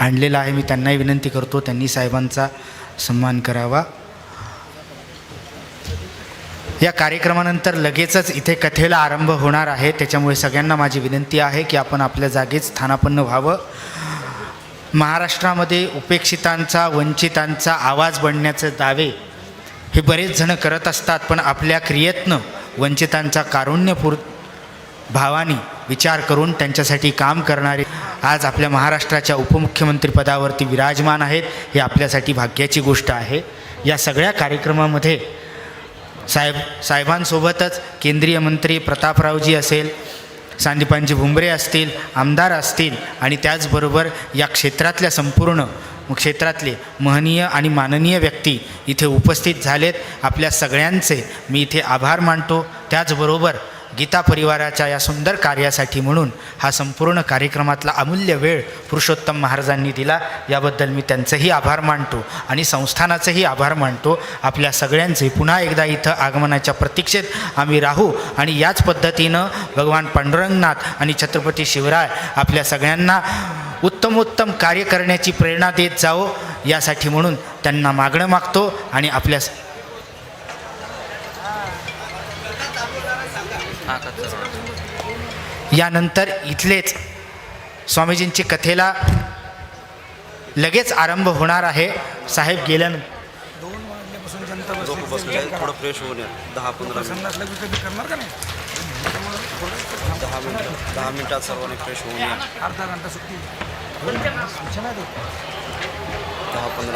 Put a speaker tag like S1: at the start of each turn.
S1: आणलेला आहे. मी त्यांनाही विनंती करतो त्यांनी साहेबांचा सन्मान करावा. या कार्यक्रमानंतर लगेचच इथे कथेला आरंभ होणार आहे. त्याच्यामुळे सगळ्यांना माझी विनंती आहे की आपण आपल्या जागेत स्थानापन्न व्हावं. महाराष्ट्रामध्ये उपेक्षितांचा वंचितांचा आवाज बनण्याचे दावे हे बरेच जण करत असतात पण आपल्या क्रियेतनं वंचितांचा कारुण्यपूर भावानी विचार करून त्यांच्यासाठी काम करणारे आज आपल्या महाराष्ट्राच्या उपमुख्यमंत्रीपदावरती विराजमान आहेत. हे आपल्यासाठी भाग्याची गोष्ट आहे. या सगळ्या कार्यक्रमामध्ये साहेब साहेबांसोबतच केंद्रीय मंत्री प्रतापरावजी असेल सांदीपांजी भुमरे असतील आमदार असतील आणि त्याचबरोबर या क्षेत्रातल्या संपूर्ण क्षेत्रातले महनीय आणि माननीय व्यक्ती इथे उपस्थित झालेत. आपल्या सगळ्यांचे मी इथे आभार मानतो. त्याचबरोबर गीता परिवाराच्या या सुंदर कार्यासाठी म्हणून हा संपूर्ण कार्यक्रमातला अमूल्य वेळ पुरुषोत्तम महाराजांनी दिला. याबद्दल मी त्यांचंही आभार मानतो आणि संस्थानाचंही आभार मानतो. आपल्या सगळ्यांचे पुन्हा एकदा इथं आगमनाच्या प्रतीक्षेत आम्ही राहू आणि याच पद्धतीनं भगवान पांडुरंगनाथ आणि छत्रपती शिवराय आपल्या सगळ्यांना उत्तमोत्तम कार्य करण्याची प्रेरणा देत जावो यासाठी म्हणून त्यांना मागणं मागतो आणि आपल्या यानंतर इथलेच स्वामीजींची कथेला लगेच आरंभ होणार आहे. साहेब गेल्यानंतर
S2: बसले.
S3: थोडं फ्रेश होऊन दहा पंधरा दहा मिनिट. दहा मिनिटात सर्वांनी फ्रेश होऊन या.
S2: अर्धा घंटा सुट्टी.
S3: दहा पंधरा